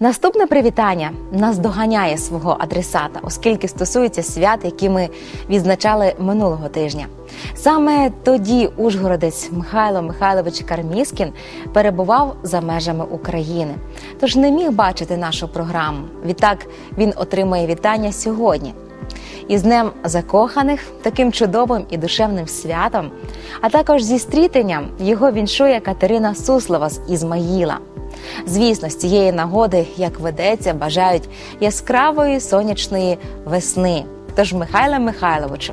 Наступне привітання наздоганяє свого адресата, оскільки стосується свят, які ми відзначали минулого тижня. Саме тоді Ужгородець Михайло Михайлович Карміскін перебував за межами України, тож не міг бачити нашу програму. Відтак він отримує вітання сьогодні. Із Днем закоханих, таким чудовим і душевним святом, а також зі стрітенням його віншує Катерина Суслова з Ізмаїла. Звісно, з цієї нагоди, як ведеться, бажають яскравої сонячної весни. Тож, Михайле Михайловичу,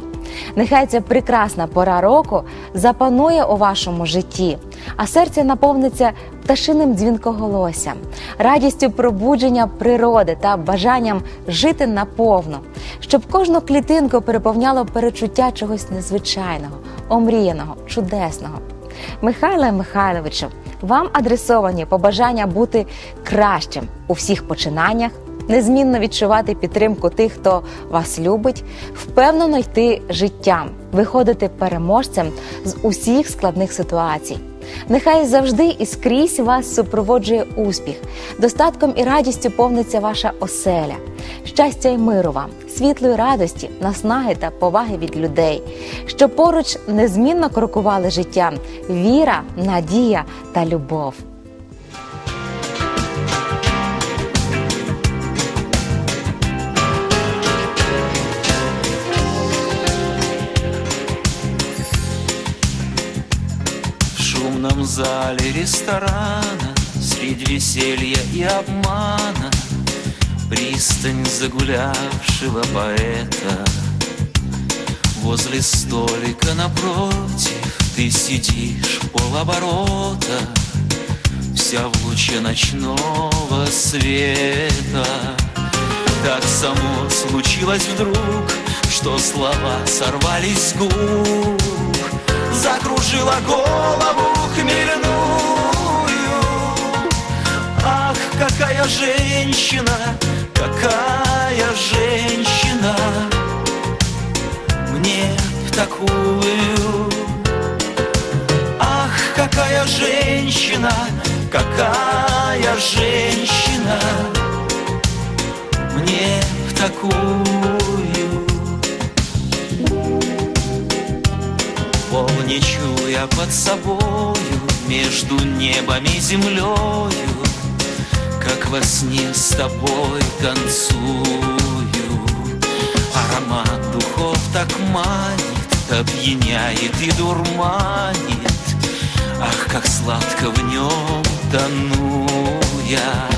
нехай ця прекрасна пора року запанує у вашому житті, а серце наповниться пташиним дзвінкоголоссям, радістю пробудження природи та бажанням жити наповно, щоб кожну клітинку переповняло перечуття чогось незвичайного, омріяного, чудесного. Михайле Михайловичу, вам адресовані побажання бути кращим у всіх починаннях, незмінно відчувати підтримку тих, хто вас любить, впевнено йти життям, виходити переможцем з усіх складних ситуацій. Нехай завжди і скрізь вас супроводжує успіх, достатком і радістю повниться ваша оселя, щастя й миру вам, світлої радості, наснаги та поваги від людей, що поруч незмінно крокували життям віра, надія та любов. Шумном зале ресторана Средь веселья и обмана Пристань загулявшего поэта. Возле столика напротив Ты сидишь полоборота Вся в луче ночного света. Так само случилось вдруг Что слова сорвались с губ Закружила голову женщина, какая женщина? Мне в такую. Ах, какая женщина, какая женщина? Мне в такую. Полне чуя под собою Между небом и землею Как во сне с тобой танцую. Аромат духов так манит Опьяняет и дурманит. Ах, как сладко в нем тону я.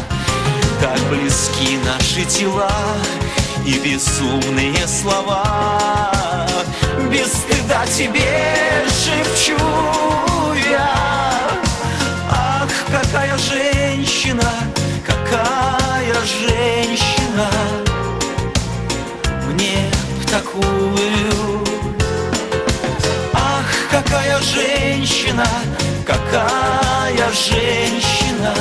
Как близки наши тела И безумные слова. Без стыда тебе шепчу я. Ах, какая женщина, какая женщина Мне в такую? Ах, какая женщина, какая женщина